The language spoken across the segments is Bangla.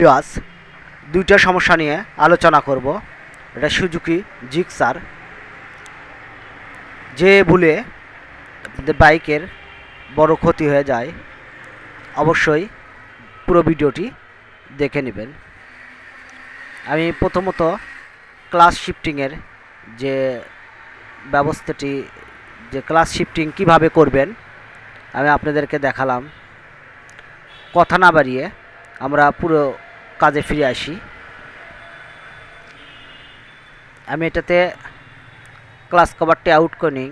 আজ দুইটা সমস্যা নিয়ে আলোচনা করব। এটা সুজুকি জিক্সার যে ভুলে আপনাদের বাইকের বড় ক্ষতি হয়ে যায়, অবশ্যই পুরো ভিডিওটি দেখে নেবেন। আমি প্রথমত ক্লাস শিফটিংয়ের যে ব্যবস্থাটি, যে ক্লাস শিফটিং কীভাবে করবেন, আমি আপনাদেরকে দেখালাম। কথা না বাড়িয়ে আমরা পুরো কাজে ফিরে আসি। আমি এটাতে ক্লাস কভারটি আউট করে নিই।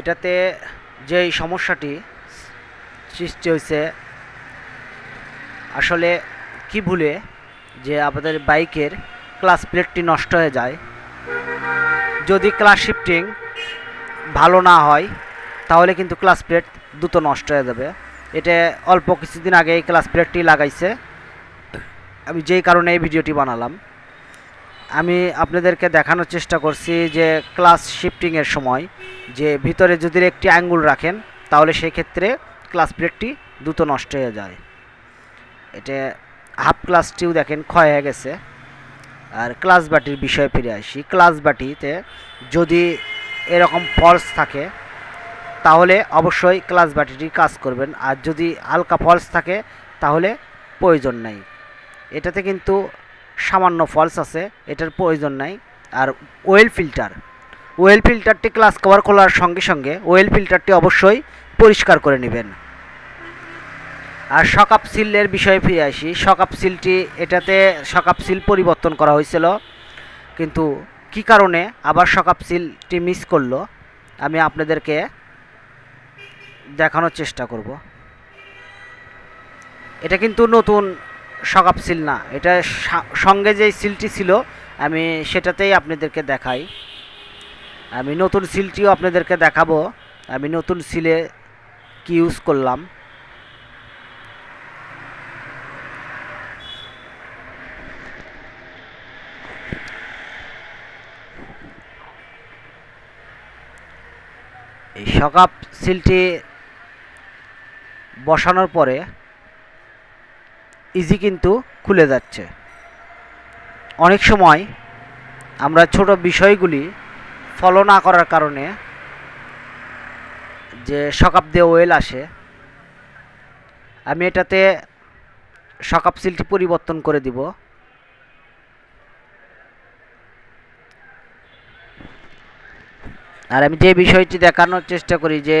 এটাতে যেই সমস্যাটি সৃষ্টি হয়েছে, আসলে কি ভুলে যে আমাদের বাইকের ক্লাস প্লেটটি নষ্ট হয়ে যায়। যদি ক্লাস শিফটিং ভালো না হয়, তাহলে কিন্তু ক্লাস প্লেট দ্রুত নষ্ট হয়ে যাবে। এটা অল্প কিছুদিন আগে এই ক্লাস প্লেটটি লাগাইছে। আমি যেই কারণে এই ভিডিওটি বানালাম। আমি আপনাদেরকে দেখানোর চেষ্টা করছি যে ক্লাস শিফটিংয়ের সময় যে ভিতরে যদি একটি আঙ্গুল রাখেন, তাহলে সেই ক্ষেত্রে ক্লাস প্লেটটি দ্রুত নষ্ট হয়ে যায়। এটা হাফ ক্লাসটিও দেখেন ক্ষয় হয়ে গেছে। আর ক্লাস বাটির বিষয়ে ফিরে আসি। ক্লাস বাটিতে যদি এরকম ফলস থাকে তাহলে অবশ্যই ক্লাস বাটিটি কাজ করবেন। আর যদি হালকা ফলস থাকে, তাহলে প্রয়োজন নাই। এটাতে কিন্তু সামান্য ফলস আছে, এটার প্রয়োজন নাই। আর ওয়েল ফিল্টার ওয়েল ফিল্টারটি ক্লাস কভার খোলার সঙ্গে সঙ্গে ওয়েল ফিল্টারটি অবশ্যই পরিষ্কার করে নেবেন। আর শকাপ সিলের বিষয়ে ফিরে আসি। শকাপ সিলটি এটাতে শকাপ সিল পরিবর্তন করা হয়েছিল। কিন্তু কি কারণে আবার শকাপ সিলটি মিস করল? আমি আপনাদেরকে দেখানোর চেষ্টা করব। এটা কিন্তু নতুন সকাপ সিল না। এটা সঙ্গে যে সিলটি ছিল, আমি সেটাতেই আপনাদেরকে দেখাই। আমি নতুন সিলটিও আপনাদেরকে দেখাবো। আমি নতুন সিলে কি ইউজ করলাম। এই সকাপ সিলটি বসানোর পরে ইজি কিন্তু খুলে যাচ্ছে। অনেক সময় আমরা ছোট বিষয়গুলি ফলো না করার কারণে যে সকাপ দিয়ে ওয়েল আসে, আমি এটাতে সকাপ সিলটি পরিবর্তন করে দিব। আর আমি যে বিষয়টি দেখানোর চেষ্টা করি যে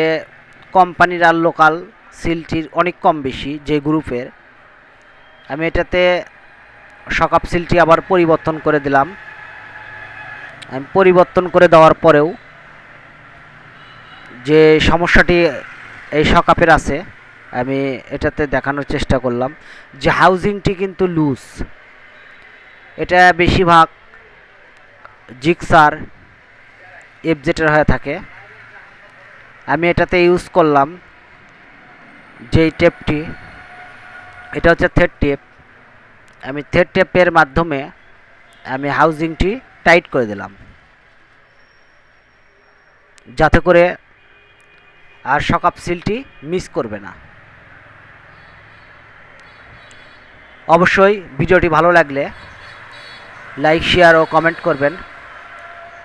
কোম্পানির আর লোকাল সিলটির অনেক কম বেশি যে গ্রুপের। আমি এটাতে সকাপ সিলটি আবার পরিবর্তন করে দিলাম। আমি পরিবর্তন করে দেওয়ার পরেও যে সমস্যাটি এই সকাপের আছে, আমি এটাতে দেখানোর চেষ্টা করলাম যে হাউজিংটি কিন্তু লুজ। এটা বেশিরভাগ জিক্সার এফজেটের হয়ে থাকে। আমি এটাতে ইউজ করলাম যেই টেপটি এটা হচ্ছে থেড টেপ আমি থেড টেপের মাধ্যমে আমি হাউজিংটি টাইট করে দিলাম। যাতে করে আর সকাপ সিলটি মিস করবে না। অবশ্যই ভিডিওটি ভালো লাগলে লাইক শেয়ার ও কমেন্ট করবেন।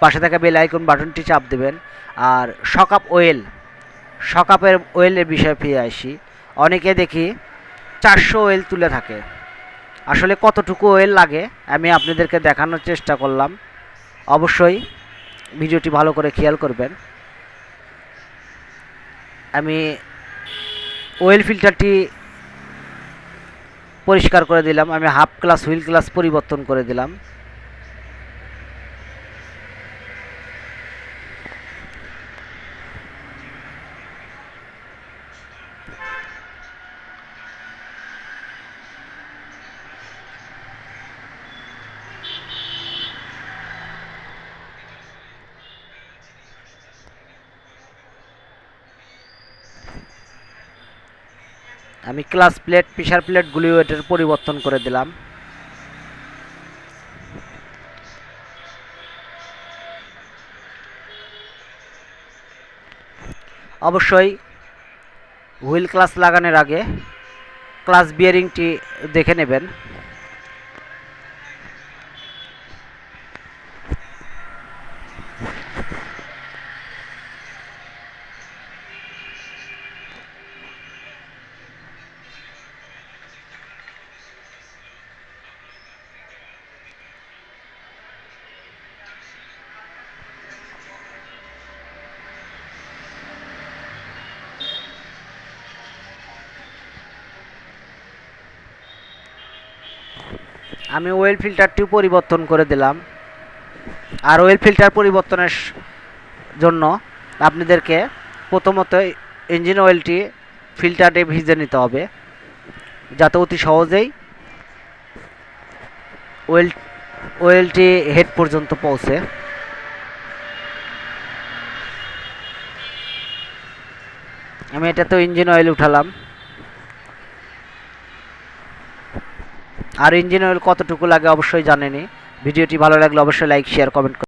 পাশে থাকা বেল আইকন বাটনটি চাপ দেবেন। আর সকাপ ওয়েল সকাপের ওয়েলের বিষয়ে ফিরে আসি। অনেকে দেখি চারশো ওয়েল তুলে থাকে। আসলে কতটুকু ওয়েল লাগে আমি আপনাদেরকে দেখানোর চেষ্টা করলাম। অবশ্যই ভিডিওটি ভালো করে খেয়াল করবেন। আমি ওয়েল ফিল্টারটি পরিষ্কার করে দিলাম। আমি হাফ ক্লাস হুইল ক্লাস পরিবর্তন করে দিলাম। আমি ক্লাস প্লেট প্রেশার প্লেটগুলি এটার পরিবর্তন করে দিলাম। অবশ্যই হুইল ক্লাস লাগানোর আগে ক্লাস বিয়ারিংটি দেখে নেবেন। আমি ওয়েল ফিল্টারটিও পরিবর্তন করে দিলাম। আর ওয়েল ফিল্টার পরিবর্তনের জন্য আপনাদেরকে প্রথমত ইঞ্জিন অয়েলটি ফিল্টারে ভিজে নিতে হবে, যাতে অতি সহজেই ওয়েল ওয়েলটি হেড পর্যন্ত পৌঁছে। আমি এটা তো ইঞ্জিন অয়েল উঠালাম। আর ইঞ্জিন অয়েল কতটুকু লাগে অবশ্যই জানেনি। ভিডিওটি ভালো লাগলে অবশ্যই লাইক শেয়ার কমেন্ট